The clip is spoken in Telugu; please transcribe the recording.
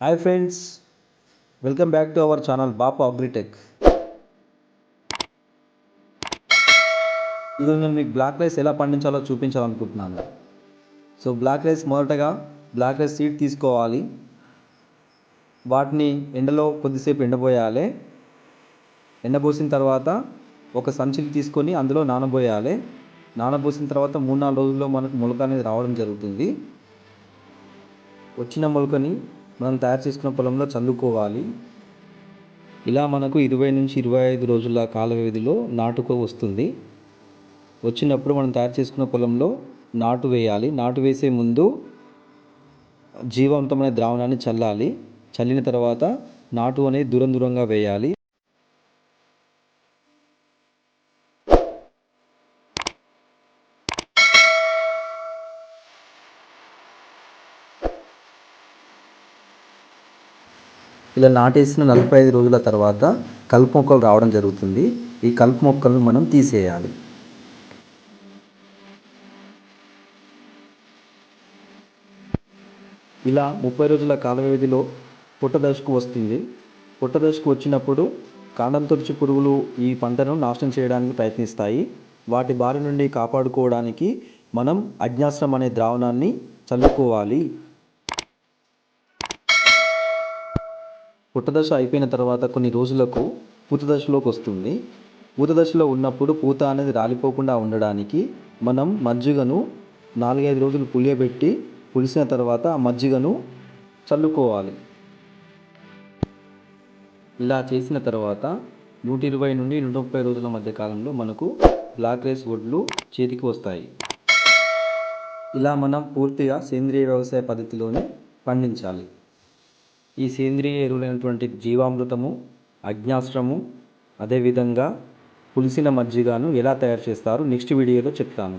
Hi friends welcome back to our channel Bapu agritech ఈరోజు నేను మీకు బ్లాక్ రైస్ ఎలా పండించాలో చూపించాలనుకుంటున్నాను. సో బ్లాక్ రైస్ మొదటగా బ్లాక్ రైస్ సీడ్ తీసుకోవాలి. వాటిని ఎండలో కొద్దిసేపు ఎండబోయాలి. ఎండబోసిన తర్వాత ఒక సంచిని తీసుకొని అందులో నానబోయాలి. నానబోసిన తర్వాత మూడు నాలుగు రోజుల్లో మనకు మొలక అనేది రావడం జరుగుతుంది. వచ్చిన మొలకని మనం తయారు చేసుకున్న పొలంలో చల్లుకోవాలి. ఇలా మనకు ఇరవై నుంచి ఇరవై ఐదు రోజుల కాల వ్యవధిలో నాటుకో వస్తుంది. వచ్చినప్పుడు మనం తయారు చేసుకున్న పొలంలో నాటు వేయాలి. నాటు వేసే ముందు జీవవంతమైన ద్రావణాన్ని చల్లాలి. చల్లిన తర్వాత నాటు అనేది దూరం దూరంగా వేయాలి. ఇలా నాటేసిన నలభై ఐదు రోజుల తర్వాత కలుపు మొక్కలు రావడం జరుగుతుంది. ఈ కలుపు మొక్కలను మనం తీసేయాలి. ఇలా ముప్పై రోజుల కాల వ్యవధిలో పుట్టదశకు వస్తుంది. పుట్టదశకు వచ్చినప్పుడు కాండం తొలిచి పురుగులు ఈ పంటను నాశనం చేయడానికి ప్రయత్నిస్తాయి. వాటి బారి నుండి కాపాడుకోవడానికి మనం అజ్ఞాశ్రం అనే ద్రావణాన్ని చల్లుకోవాలి. పుట్టదశ అయిపోయిన తర్వాత కొన్ని రోజులకు పూత దశలోకి వస్తుంది. పూత దశలో ఉన్నప్పుడు పూత అనేది రాలిపోకుండా ఉండడానికి మనం మజ్జిగను నాలుగైదు రోజులు పులియబెట్టి పులిసిన తర్వాత ఆ మజ్జిగను చల్లుకోవాలి. ఇలా చేసిన తర్వాత నూట ఇరవై నుండి నూట ముప్పై రోజుల మధ్య కాలంలో మనకు బ్లాక్ రైస్ వడ్లు చేతికి వస్తాయి. ఇలా మనం పూర్తిగా సేంద్రియ వ్యవసాయ పద్ధతిలోనే పండించాలి. ఈ సేంద్రియ ఎరువులైనటువంటి జీవామృతము అజ్ఞాశ్రము అదేవిధంగా పులిసిన మజ్జిగను ఎలా తయారు చేస్తారు నెక్స్ట్ వీడియోలో చెప్తాను.